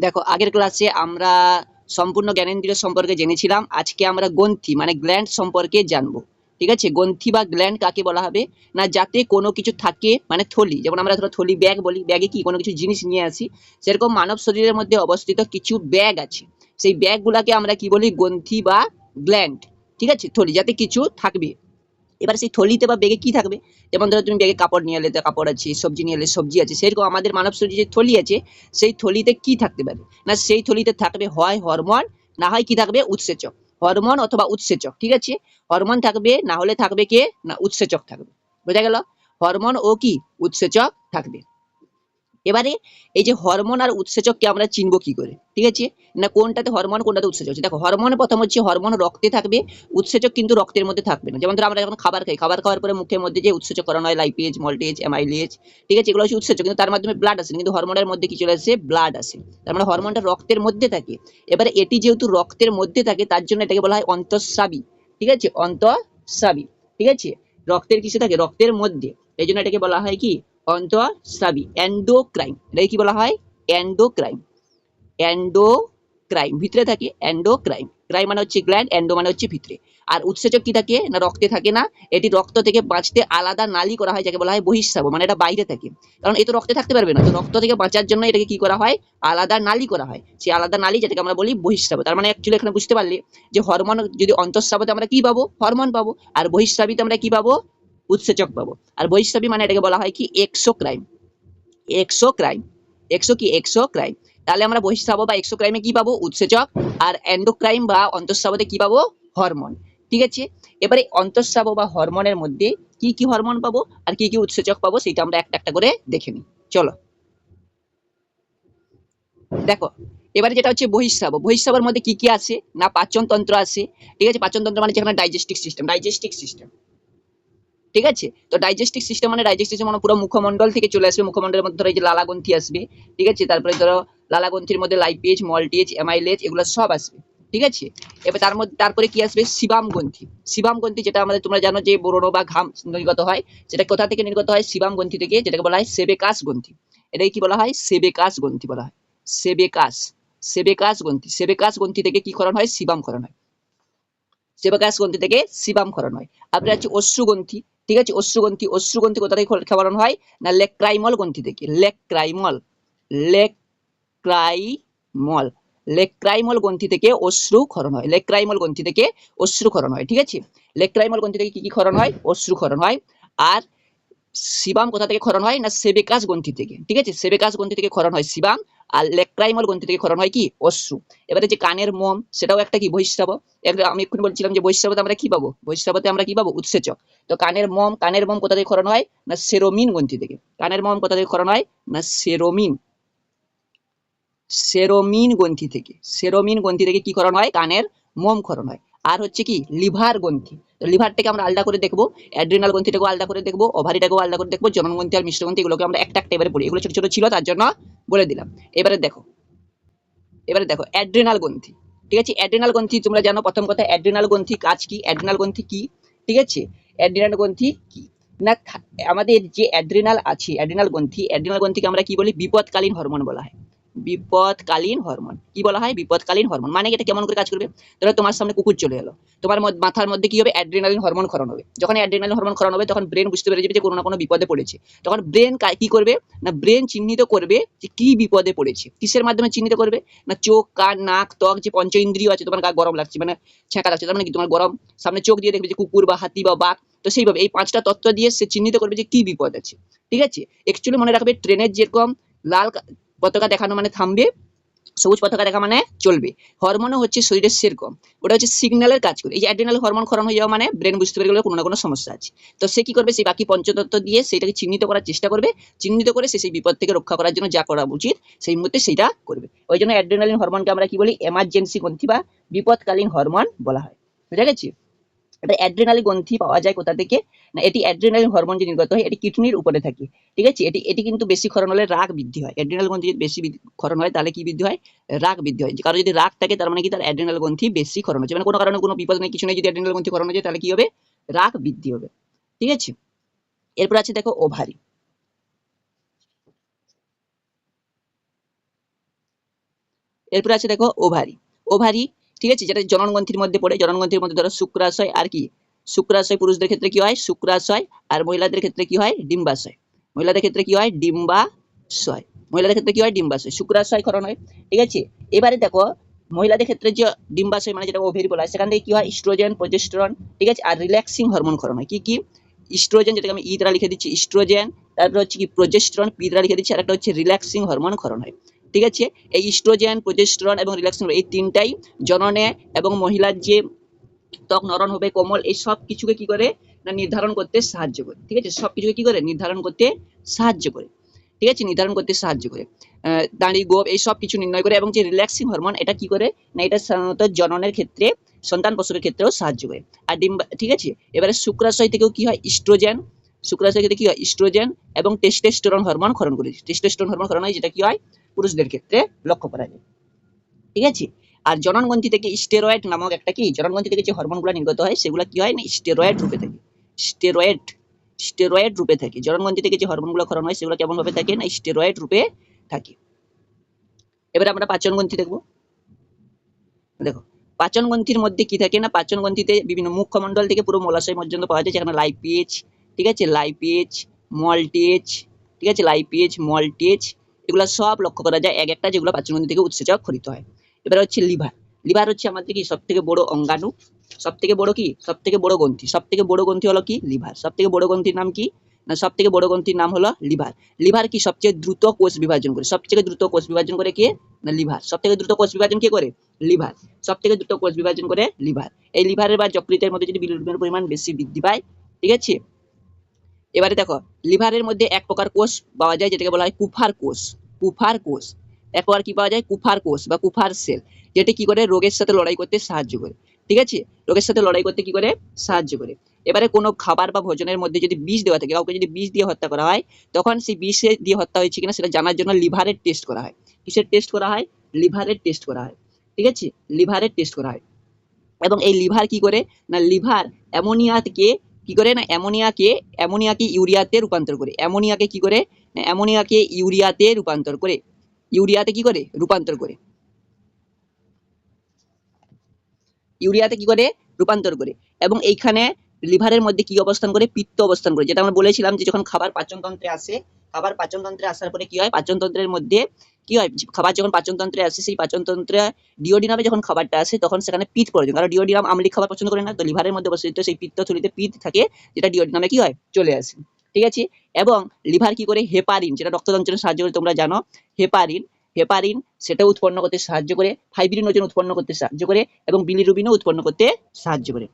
দেখো, আগের ক্লাসে আমরা সম্পূর্ণ জ্ঞানেন্দ্রিয় সম্পর্কে জেনেছিলাম, আজকে আমরা গ্রন্থি মানে গ্ল্যান্ড সম্পর্কে জানব, ঠিক আছে? গ্রন্থি বা গ্ল্যান্ড কাকে বলা হবে? না, যাতে কোনো কিছু থাকে মানে থলি, যেমন আমরা ধরো থলি ব্যাগ বলি ব্যাগে কি কোনো কিছু জিনিস নিয়ে আসি, সেরকম মানব শরীরের মধ্যে অবস্থিত কিছু ব্যাগ আছে। সেই ব্যাগগুলোকে আমরা কি বলি? গ্রন্থি বা গ্ল্যান্ড ঠিক আছে? থলি, যাতে কিছু থাকবে। এবার সেই থলিতে বা ব্যাগে কি থাকবে? যেমন ধরো তুমি ব্যাগে কাপড় নিয়ে এলে কাপড় আছে, সবজি নিয়ে এলে সবজি আছে, সেরকম আমাদের মানব শরীরে যে থলি আছে, সেই থলিতে কি থাকতে পারে? না, সেই থলিতে থাকবে হয় হরমোন, না হয় কি থাকবে? উৎসেচক। হরমোন অথবা উৎসেচক, ঠিক আছে? হরমোন থাকবে, না হলে থাকবে কে? না, উৎসেচক থাকবে। বোঝা গেল? হরমোন ও কি? উৎসেচক থাকবে। এবারে এই যে হরমোন আর উৎসেচককে আমরা চিনবো কি করে? ঠিক আছে? না কোনটাতে হরমোন কোনটাতে উৎসেচক দেখো হরমোন প্রথম হচ্ছে হরমোন রক্তে থাকবে, উৎসেচক কিন্তু রক্তের মধ্যে থাকবে না। যেমন ধরো আমরা যখন খাবার খাই, খাবার খাওয়ার পরে মুখের মধ্যে যে উৎসেচক করানো হয় লাইপেজ মল্টেজ অ্যামাইলেজ ঠিক আছে? এগুলো হচ্ছে উৎসেচক, কিন্তু তার মাধ্যমে ব্লাড আসে, কিন্তু হরমোনের মধ্যে কি চলে আসে? ব্লাড আসে। তার মানে হরমোনটা রক্তের মধ্যে থাকে। এবারে এটি যেহেতু রক্তের মধ্যে থাকে, তার জন্য এটাকে বলা হয় অন্তঃস্রাবী। ঠিক আছে? অন্তঃস্রাবী। ঠিক আছে? রক্তের কিসে থাকে, রক্তের মধ্যে। এই জন্য এটাকে বলা হয় কি? অন্তঃস্রাবী এন্ডোক্রাইন এটাকে কি বলা হয়? এন্ডোক্রাইন এন্ডোক্রাইন ভিতরে থাকে এন্ডোক্রাইন ক্রাইম মানে হচ্ছে গ্ল্যান্ড এন্ডো মানে হচ্ছে ভিতরে। আর উৎসেচক কি থাকে? না, রক্তে থাকে না। এটি রক্ত থেকে বাঁচতে আলাদা নালী করা হয়, যাকে বলা হয় বহিঃস্রাব মানে এটা বাইরে থাকে। কারণ এ তো রক্তে থাকতে পারবে না। তো রক্ত থেকে বাঁচার জন্য এটাকে কি করা হয়? আলাদা নালি করা হয়। সেই আলাদা নালি, যেটাকে আমরা বলি বহিঃস্রাব। তার মানে অ্যাকচুয়ালি এখানে বুঝতে পারলে যে হরমোন যদি অন্তঃস্রাবতে আমরা কি পাবো? হরমোন পাবো। আর বহিঃস্রাবিতে আমরা কি পাবো? উৎসেচক পাবো। আর বহিঃস্রাবী মানে এটাকে বলা হয় কি? এক্সোক্রাইম এক্সোক্রাইম এক্সো কি? এক্সোক্রাইম তাহলে আমরা বহিঃস্রাব বা এক্সোক্রাইমে কি পাবো? উৎসেচক। আর অ্যান্ডোক্রাইম বা অন্তঃস্রাবতে কি পাবো? হরমোন ঠিক আছে? এবারে অন্তঃস্রাব বা হরমোনের মধ্যে কি কি হরমোন পাবো? আর কি কি উৎসেচক পাবো? সেটা আমরা একটা একটা করে দেখে নিই। চলো। দেখো, এবারে যেটা হচ্ছে বহিঃস্রাব। বহিঃস্রাবের মধ্যে কি কি আছে? না পাচন তন্ত্র আছে। ঠিক আছে? পাচন তন্ত্র মানে যেখানে ডাইজেস্টিক সিস্টেম ডাইজেস্টিক সিস্টেম ঠিক আছে? তো ডাইজেস্টিক সিস্টেম মানে ডাইজেস্টিক সিস্টেম মানে পুরো মুখমণ্ডল থেকে চলে আসবে, মুখমণ্ডলের মধ্যে ধরো এই যে লালাগ্রন্থি আসবে, ঠিক আছে? তারপরে ধরো লালাগ্রন্থির মধ্যে লাইপেজ মল্টেজ অ্যামাইলেজ এগুলো সব আসবে, ঠিক আছে? এবার তার মধ্যে, তারপরে কি আসবে? শিবাম গ্রন্থি। শিবাম গ্রন্থি যেটা আমাদের তোমরা জানো যে বোরনো বা ঘাম নির্গত হয় সেটা কোথা থেকে নির্গত হয়? শিবাম গ্রন্থি থেকে, যেটাকে বলা হয় সেবেকাস গ্রন্থি। এটাকে কি বলা হয়? সেবেকাস গ্রন্থি বলা হয়। সেবেকাস সেবেকাস গ্রন্থি। সেবেকাস গ্রন্থি থেকে কি করণ হয়? শিবাম করণ হয়। সেবেকাস গ্রন্থি থেকে শিবাম করণ হয়। আপনার হচ্ছে অশ্রুগ্রন্থি ঠিক আছে? অশ্রুগ্রন্থি অশ্রুগ্রন্থি কোথা থেকে খাওয়ানো হয়? না লেক্রাইমল গ্রন্থি থেকে। লেক ক্রাইমল লেক্রাইমল লেক্রাইমল লেক্রাইমল গ্রন্থি থেকে অশ্রু ক্ষরণ হয়। লেক্রাইমল গ্রন্থি থেকে অশ্রু ক্ষরণ হয়, ঠিক আছে? লেক্রাইমল গ্রন্থি থেকে কি কি ক্ষরণ হয়? অশ্রু ক্ষরণ হয়। আর শিবাম কোথা থেকে ক্ষরণ হয়? না সেবেকাস গ্রন্থি থেকে, ঠিক আছে? সেবেকাস গ্রন্থি থেকে ক্ষরণ হয় শিবাম। আর লেক্রাইমল গ্রন্থি থেকে ক্ষরণ হয় কি? অশ্রু। এবারে যে কানের মোম, সেটাও একটা কি? বহিঃস্রাব আমি এক্ষুনি বলছিলাম যে বহিঃস্রাবতে আমরা কি পাবো? বহিঃস্রাবতে আমরা কি পাবো? উৎসেচক। তো কানের মোম কানের মোম কোথা থেকে ক্ষরণ হয়? না, সেরোমিন গ্রন্থি থেকে। কানের মোম কোথা থেকে ক্ষরণ হয়? না, সেরোমিন। সেরোমিন গ্রন্থি থেকে। সেরোমিন গ্রন্থি থেকে কি করণ হয়? কানের মোম ক্ষরণ হয়। আর হচ্ছে কি? লিভার গ্রন্থি। লিভারটাকে আমরা আলাদা করে দেখব, অ্যাড্রিনাল গ্রন্থিটাকেও আলাদা করে দেখব, ওভারিটাকেও আলাদা করে দেখব, জনন গ্রন্থি আর মিশ্র গ্রন্থি, এগুলোকে আমরা একটা একটা এবারে পড়ি। এগুলো ছোট ছোট ছিল, তার জন্য বলে দিলাম। এবারে দেখো। এবারে দেখো অ্যাড্রেনাল গ্রন্থি। ঠিক আছে? অ্যাড্রেনাল গ্রন্থি, তোমরা জানো প্রথম কথা অ্যাড্রেনাল গ্রন্থি কাজ কি? অ্যাড্রেনাল গ্রন্থি কি? ঠিক আছে? অ্যাড্রিনাল গ্রন্থি কি? না, আমাদের যে অ্যাড্রেনাল আছে অ্যাড্রিনাল গ্রন্থি অ্যাড্রিনাল গ্রন্থিকে আমরা কি বলি? বিপদকালীন হরমোন বলা হয়। বিপদকালীন হরমোন। কি বলা হয়? বিপদকালীন হরমোন। মানে এটা কেমন করে কাজ করবে? ধরো তোমার সামনে কুকুর চলে এলো। তোমার মাথার মধ্যে কি হবে? অ্যাড্রিনালিন হরমোন ক্ষরণ হবে। যখন অ্যাড্রিনালিন হরমোন ক্ষরণ হবে, তখন ব্রেন বুঝতে পেরে যাবে যে কোনো না কোনো বিপদে পড়েছে। তখন ব্রেন কি করবে? না ব্রেন চিহ্নিত করবে যে কি বিপদে পড়েছে। কিসের মাধ্যমে চিহ্নিত করবে? না, চোখ, কান, নাক, ত্বক, যে পঞ্চ ইন্দ্রিয় আছে, তোমার গা গরম লাগছে মানে ছ্যাঁকা লাগছে, তার মানে কি? তোমার গরম সামনে চোখ দিয়ে দেখবে যে কুকুর বা হাতি বা বাঘ। তো সেইভাবে এই পাঁচটা তত্ত্ব দিয়ে সে চিহ্নিত করবে যে কি বিপদ আছে। ঠিক আছে? অ্যাকচুয়ালি মনে রাখবে ট্রেনের যেরকম লাল পতাকা দেখানো মানে থামবে, সবুজ পতাকা দেখা মানে চলবে। হরমোনও হচ্ছে শরীরের সেরকম ওটা হচ্ছে সিগন্যালের কাজ করে। এই অ্যাড্রিনাল হরমোন ক্ষরণ হয়ে যাওয়া মানে ব্রেন বুঝতে পেরে গেলে কোনো না কোনো সমস্যা আছে। তো সে কি করবে? সেই বাকি পঞ্চতত্ত্ব দিয়ে সেটাকে চিহ্নিত করার চেষ্টা করবে। চিহ্নিত করে সে সেই বিপদ থেকে রক্ষা করার জন্য যা করা উচিত, সেই মুহূর্তে সেটা করবে। ওই জন্য অ্যাড্রিনালিন হরমোনকে আমরা কি বলি? এমার্জেন্সি গ্রন্থি বা বিপদকালীন হরমোন বলা হয়। বুঝা গেছে? এটা অ্যাড্রিনালিন গ্রন্থি পাওয়া যায় কোথা থেকে? না, এটি অ্যাড্রিনালিন হরমোন যে নির্গত হয়, এটি কিডনির উপরে থাকে। ঠিক আছে? এটি এটি কিন্তু বেশি ক্ষরণ হলে রাগ বৃদ্ধি হয়। অ্যাড্রিনাল গ্রন্থি যদি বেশি ক্ষরণ হয়, তাহলে কি বৃদ্ধি হয়? রাগ বৃদ্ধি হয়। কারও যদি রাগ থাকে, তার মানে কি? তার অ্যাড্রিনাল গ্রন্থি বেশি ক্ষরণ হচ্ছে। মানে কোনো কারণে, কোনো বিপদ নেই, কিছু নেই। যদি অ্যাড্রিনাল গ্রন্থি ক্ষরণ হচ্ছে, তাহলে কি হবে? রাগ বৃদ্ধি হবে। ঠিক আছে? এরপর আছে দেখো ওভারি এরপরে আছে দেখো ওভারি ওভারি ঠিক আছে? যেটা জননগ্রন্থির মধ্যে পড়ে জননগ্রন্থির মধ্যে ধরো শুক্রাশয় আর কি? শুক্রাশয় পুরুষদের ক্ষেত্রে কি হয়? শুক্রাশয় আর মহিলাদের ক্ষেত্রে কি হয়? ডিম্বাশয়। মহিলাদের ক্ষেত্রে কি হয়? ডিম্বাশয়। মহিলাদের ক্ষেত্রে কি হয়? ডিম্বাশয়। শুক্রাশয় ক্ষরণ হয়। ঠিক আছে? এবারে দেখো, মহিলাদের ক্ষেত্রে যে ডিম্বাশয় মানে যেটা ওভেরি বলা হয়, সেখান থেকে কি হয়? ইস্ট্রোজেন, প্রজেস্টেরন, ঠিক আছে? আর রিল্যাক্সিং হরমোন ক্ষরণ হয়। কি কি? ইস্ট্রোজেন যেটাকে আমি ই দ্বারা লিখে দিচ্ছি, ইস্ট্রোজেন, তারপরে হচ্ছে কি প্রজেস্টেরন, পি দ্বারা লিখে দিচ্ছি, আর একটা হচ্ছে রিল্যাক্সিং হরমোন ক্ষরণ হয়। ঠিক আছে? এই ইস্ট্রোজেন প্রজেস্টেরন এবং রিল্যাক্সিং এই তিনটাই জননে এবং মহিলার যে ত্বক নরম হবে, কোমল, এই সব কিছুকে কি করে? না, নির্ধারণ করতে সাহায্য করে, ঠিক আছে? সব কিছুকে কি করে? নির্ধারণ করতে সাহায্য করে, ঠিক আছে? নির্ধারণ করতে সাহায্য করে দাঁড়ি, গোপ, এই সব কিছু নির্ণয় করে এবং যে রিল্যাক্সিং হরমোন এটা কি করে? না, এটা সাধারণত জননের ক্ষেত্রে, সন্তান প্রসবের ক্ষেত্রেও সাহায্য করে। আর ডিম্বা, ঠিক আছে? এবারে শুক্রাশয় থেকেও কি হয়? ইস্ট্রোজেন শুক্রাশয় থেকে কি হয়? ইস্ট্রোজেন এবং টেস্টোস্টেরন হরমোন ক্ষরণ করে টেস্টোস্টেরন হরমোন ক্ষরণ হয়, যেটা কি হয়? পুরুষদের ক্ষেত্রে লক্ষ্য করা যায়। ঠিক আছে? আর জননগ্রন্থি থেকে স্টেরয়েড নামক একটা কি? জননগ্রন্থি থেকে যে হরমোনগুলো নির্গত হয়, সেগুলো কি হয় না? স্টেরয়েড রূপে থাকে। স্টেরয়েড স্টেরয়েড রূপে থাকে। জননগ্রন্থি থেকে যে হরমোনগুলো ক্ষরণ হয়, সেগুলো কেমন ভাবে থাকে না? স্টেরয়েড রূপে থাকে। এবারে আমরা পাচন গ্রন্থি দেখব। দেখো পাচন গ্রন্থির মধ্যে কি থাকে না? পাচন বিভিন্ন মুখমণ্ডল থেকে পুরো মলাশয় পর্যন্ত পাওয়া যায়, যেখানে লাইপিএচ ঠিক আছে? লাইপিএচ মলটিএচ ঠিক আছে? লাইপিএচ মলটিএচ এগুলো সব লক্ষ্য করা যায়। এক একটা যেগুলো পাচন গ্রন্থি থেকে উৎসেচক খরিত হয়। এবার হচ্ছে লিভার। লিভার হচ্ছে আমাদের কি সব থেকে বড় অঙ্গাণু? সব থেকে বড় কি? সব থেকে বড় গ্রন্থি। সব থেকে বড় গ্রন্থি হলো কি? লিভার। সব থেকে বড় গ্রন্থির নাম কি? না সব থেকে বড় গ্রন্থির নাম হলো লিভার। লিভার কি সবচেয়ে দ্রুত কোষ বিভাজন করে? সবচেয়ে দ্রুত কোষ বিভাজন করে কে? না, লিভার। সব থেকে দ্রুত কোষ বিভাজন কে করে? লিভার। সব থেকে দ্রুত কোষ বিভাজন করে লিভার। এই লিভারের বা যকৃতের মধ্যে যদি বিলিরুবিনের পরিমাণ বেশি বৃদ্ধি পায়, ঠিক আছে? এবারে দেখো লিভারের মধ্যে এক প্রকার কোষ পাওয়া যায়, যেটাকে বলা হয় কুফার কোষ কুফার কোষ। এক প্রকার কি পাওয়া যায়? কুফার কোষ বা কুফার সেল, যেটি কি করে? রোগের সাথে লড়াই করতে সাহায্য করে। ঠিক আছে? রোগের সাথে লড়াই করতে কি করে? সাহায্য করে। এবারে কোনো খাবার বা ভোজনের মধ্যে যদি বিষ দেওয়া থাকে, কাউকে যদি বিষ দিয়ে হত্যা করা হয়, তখন সেই বিষে দিয়ে হত্যা হয়েছে কিনা সেটা জানার জন্য লিভারের টেস্ট করা হয়। কিসের টেস্ট করা হয়? লিভারের টেস্ট করা হয়। ঠিক আছে? লিভারের টেস্ট করা হয়। এবং এই লিভার কি করে? না লিভার অ্যামোনিয়াকে কি করে না, অ্যামোনিয়াকে অ্যামোনিয়াকে ইউরিয়াতে রূপান্তর করে, অ্যামোনিয়াকে কি করে অ্যামোনিয়াকে ইউরিয়াতে রূপান্তর করে, ইউরিয়াতে কি করে, রূপান্তর করে। ইউরিয়াতে কি করে, রূপান্তর করে। এবং এইখানে লিভারের মধ্যে কি অবস্থান করে, পিত্ত অবস্থান করে। যেটা আমরা বলেছিলাম যে যখন খাবার পাচনতন্ত্রে আসে, খাবার পাচনতন্ত্রে আসার পরে কি হয়, পাচনতন্ত্রের মধ্যে কি হয়? খাবার যখন পাচনতন্ত্রে আসে, সেই পাচনতন্ত্রে ডিওডিনামে যখন খাবারটা আসে, তখন সেখানে পিত্ত প্রয়োজন কারণ ডিওডিনাম আমলিক খাবার পছন্দ করে না, তো লিভারের মধ্যে অবস্থিত সেই পিত্ত থাকে, যেটা ডিওডিনামে কি হয়? চলে আসে। ঠিক আছে? এবং লিভার কি করে? হেপারিন যেটা রক্ততন্ত্রের সাহায্য করে, তোমরা জানো হেপারিন হেপারিন সেটা উৎপন্ন করতে সাহায্য করে ফাইব্রিন ওজন উৎপন্ন করতে সাহায্য করে, এবং বিলিরুবিনও উৎপন্ন করতে সাহায্য করে।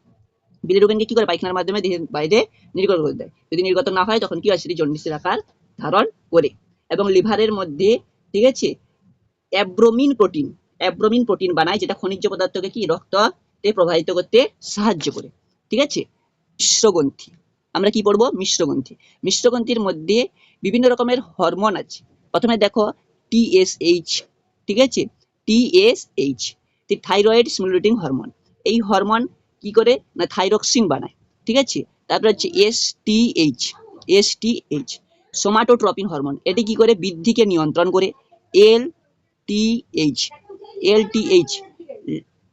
বিলিরুবিনকে কি করে? পায়খানার মাধ্যমে দেহের বাইরে নির্গত করে দেয়। যদি নির্গত না হয়, তখন কি হয়? সেটি জন্ডিসের আকার ধারণ করে। এবং লিভারের মধ্যে ঠিক আছে? অ্যাব্রোমিন প্রোটিন। অ্যাব্রোমিন প্রোটিন বানায় যেটা খনিজ পদার্থকে কি? রক্ততে প্রবাহিত করতে সাহায্য করে। ঠিক আছে? মিশ্রগ্রন্থি। আমরা কি পড়ব? মিশ্রগ্রন্থি। মিশ্রগ্রন্থির মধ্যে বিভিন্ন রকমের হরমোন আছে। প্রথমে দেখো টিএসএইচ ঠিক আছে? TSH thyroid stimulating hormone. এই হরমোন কি করে? না, থাইরক্সিন বানায়। ঠিক আছে? তারপরে হচ্ছে এসটিএইচ এসটিএইচ সোমাটোট্রপিন হরমোন। এটি কি করে? বৃদ্ধিকে নিয়ন্ত্রণ করে। L T H L T H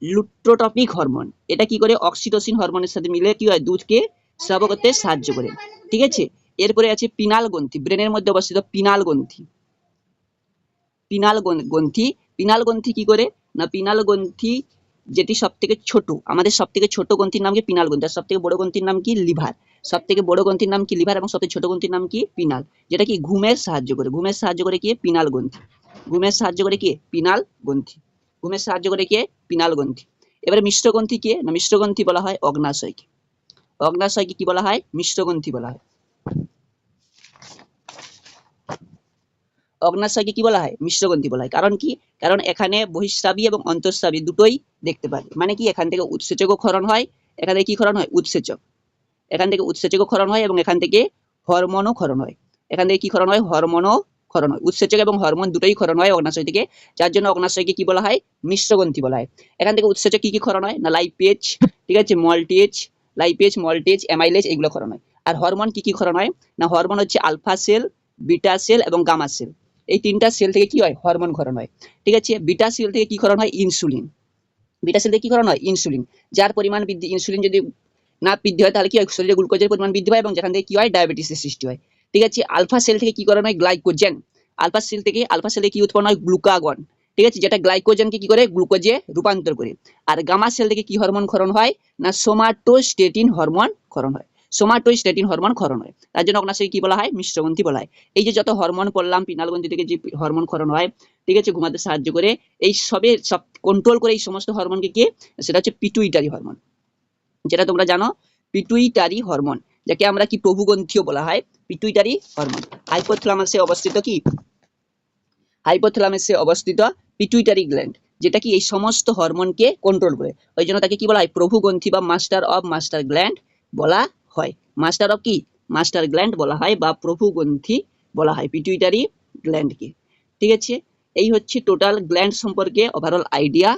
luteotropic hormone এটা কি করে? অক্সিটোসিন হরমোনের সাথে মিলে কি হয়? দুধকে স্রাব করতে সাহায্য করে। ঠিক আছে? এরপরে আছে পিনাল গ্রন্থি। ব্রেনের মধ্যে অবস্থিত পিনাল গ্রন্থি। পিনাল গ্রন- গ্রন্থি। পিনাল গ্রন্থি কি করে? না, পিনাল গ্রন্থি যেটি সব থেকে ছোট, আমাদের সব থেকে ছোট গ্রন্থির নাম কি? পিনাল গ্রন্থি। আর সব থেকে বড় গ্রন্থির নাম কি? লিভার। সব থেকে বড় গ্রন্থির নাম কি? লিভার এবং সবথেকে ছোট গ্রন্থির নাম কি? পিনাল। যেটা কি? ঘুমের সাহায্য করে। ঘুমের সাহায্য করে কি? পিনাল গ্রন্থি। ঘুমের সাহায্য করে কি? পিনাল গ্রন্থি। ঘুমের সাহায্য করে কি? পিনাল গ্রন্থি। এবারে মিশ্র গ্রন্থি কি? না, মিশ্র গ্রন্থি বলা হয় অগ্নাশয়কে। অগ্নাশয়কে কি বলা হয়? মিশ্র গ্রন্থি বলা হয়। অগ্নাশয়কে কি বলা হয়? মিশ্রগ্রন্থি বলা হয়। কারণ কি? কারণ এখানে বহিঃস্রাবী এবং অন্তঃস্রাবী দুটোই দেখতে পারি মানে কি? এখান থেকে উৎসেচকও ক্ষরণ হয়, এখান থেকে কি ক্ষরণ হয়? উৎসেচক। এখান থেকে উৎসেচকও ক্ষরণ হয় এবং এখান থেকে হরমোনও ক্ষরণ হয়। এখান থেকে কি ক্ষরণ হয়? হরমোনও ক্ষরণ হয়। উৎসেচক এবং হরমোন দুটোই ক্ষরণ হয় অগ্নাশয় থেকে, যার জন্য অগ্নাশয়কে কি বলা হয়? মিশ্রগ্রন্থি বলা হয়। এখান থেকে উৎসেচক কি কি ক্ষরণ হয়? না লাইপেজ ঠিক আছে? মল্টিএচ লাইপেজ মল্টিএচ অ্যামাইলেজ এগুলো ক্ষরণ হয়। আর হরমোন কি কি ক্ষরণ হয়? না, হরমোন হচ্ছে আলফা সেল বিটা সেল এবং গামা সেল এই তিনটা সেল থেকে কি হয়? হরমোন ক্ষরণ হয়। ঠিক আছে? বিটা সেল থেকে কি ক্ষরণ হয়? ইনসুলিন বিটা সেল থেকে কি ক্ষরণ হয়? ইনসুলিন যার পরিমাণ বৃদ্ধি ইনসুলিন যদি না বৃদ্ধি হয়, তাহলে কি হয়? শরীরে গ্লুকোজের পরিমাণ বৃদ্ধি পায় এবং যেখান থেকে কি হয়? ডায়াবেটিসের সৃষ্টি হয়। ঠিক আছে? আলফা সেল থেকে কি করানো হয়? গ্লাইকোজেন আলফা সেল থেকে আলফা সেলে কি উৎপন্ন হয়? গ্লুকাগন ঠিক আছে? যেটা গ্লাইকোজেনকে কি করে? গ্লুকোজে রূপান্তর করে। আর গামা সেল থেকে কি হরমোন ক্ষরণ হয়? না সোমাটোস্টেটিন হরমোন ক্ষরণ হয়। সোমাটোস্টেটিন হরমোন ক্ষরণ হয়। তার জন্য আপনার কি বলা হয়? মিশ্রগ্রন্থি বলা হয়। এই যে যত হরমোন পড়লাম পিনালগ্রন্থি থেকে যে হরমোন ক্ষরণ হয়, ঠিক আছে? ঘুমাতে সাহায্য করে, এই সবে সব কন্ট্রোল করে এই সমস্ত হরমোনকে কি সেটা হচ্ছে পিটুইটারি হরমোন যেটা তোমরা জানো পিটুইটারি হরমোন যাকে আমরা কি প্রভুগ্রন্থিও বলা হয় পিটুইটারি হরমোন হাইপোথ্যালামাসে অবস্থিত কি? হাইপোথ্যালামাসে অবস্থিত পিটুইটারি গ্ল্যান্ড, যেটা কি এই সমস্ত হরমোনকে কন্ট্রোল করে। ওই জন্য তাকে কি বলা হয়? প্রভুগ্রন্থি বা মাস্টার অফ মাস্টার গ্ল্যান্ড বলা হয়। মাস্টার অফ কি? মাস্টার গ্ল্যান্ড বলা হয় বা প্রভুগ্রন্থি বলা হয় পিটুইটারি গ্ল্যান্ডকে। ঠিক আছে? এই হচ্ছে টোটাল গ্ল্যান্ড সম্পর্কে ওভারঅল আইডিয়া